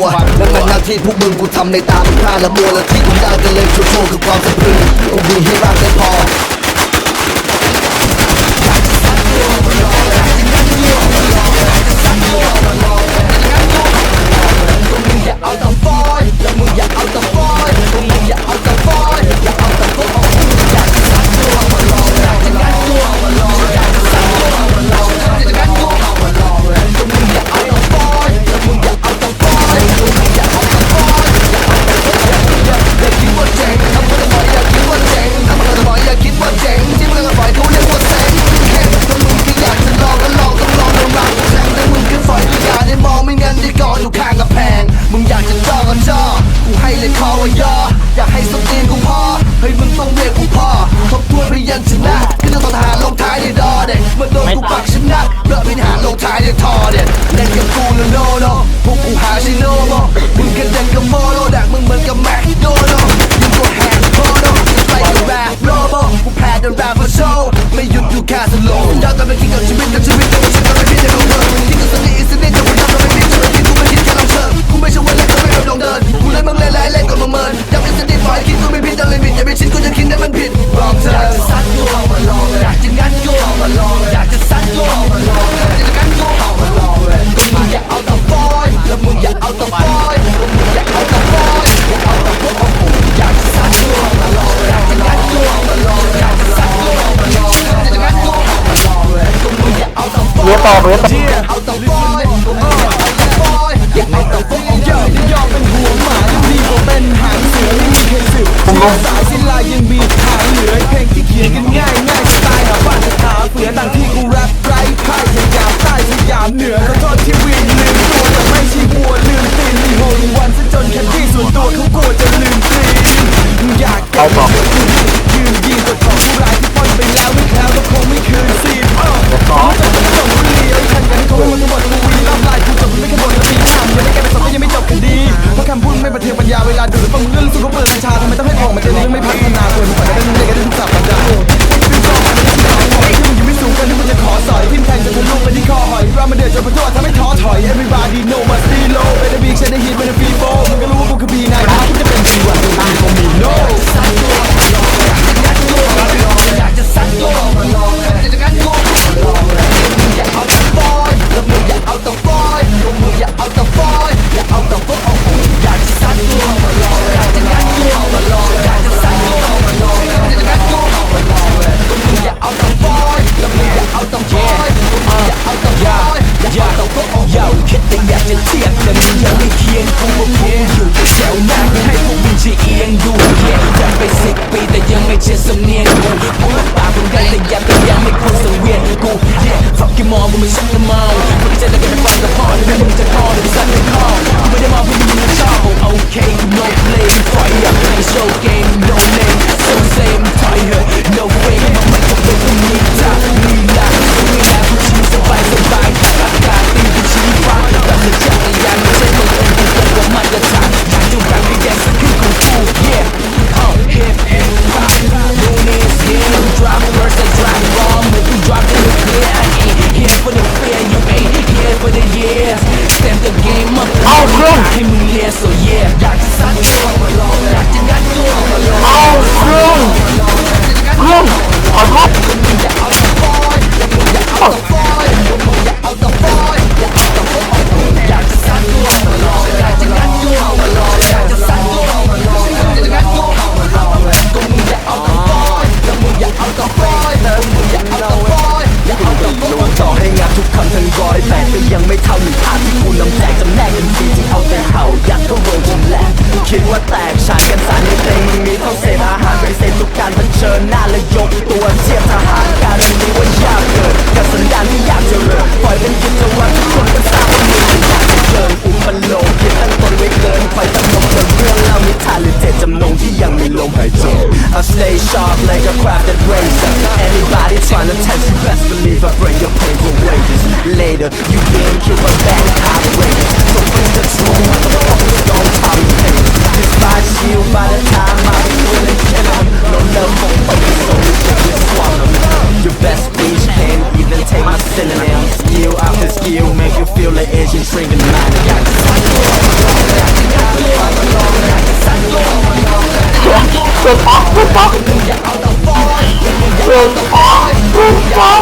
ตัวนั่นเป็นหน้าที่พวกมึงกูทำในตามข้าละบัวและที่กูได้กัเลยชั่ว์มคือความสะพรึงกูมีให้บ้างแต่อเวต่อเอาต่อบอยเอาต่อบอยยอมยอมเป็นหัวหมาดีกว่าเป็นหางเสืไม่มีใครสืบสายศิลยังมีทาเหลือเพลงที่เขียนกันง่ายง่ายสไตล์หาบ้านหาเสือต่างที่กูแรปไรพ่ายยามใต้สยามเหนือขอโทษที่วิ่ลืมตัวแต่ไม่ช่วัวลืมตีนมีโฮวันซะจนแคดดี้ส่วตัวเขากลัวจะลืมตีนอยากเอาต่อ Anybody trying to test you best believe I bring your pain for wages Later, you can't give a back top ratings So bring the truth, motherfuckers don't me. This body's healed by the time I'm willing And I'm no love for fucking souls that you swallow Your best speech can't even take my synonym Skill after skill make you feel the engine shrinking mine I got the cycle, I'm controls. Oh, oh my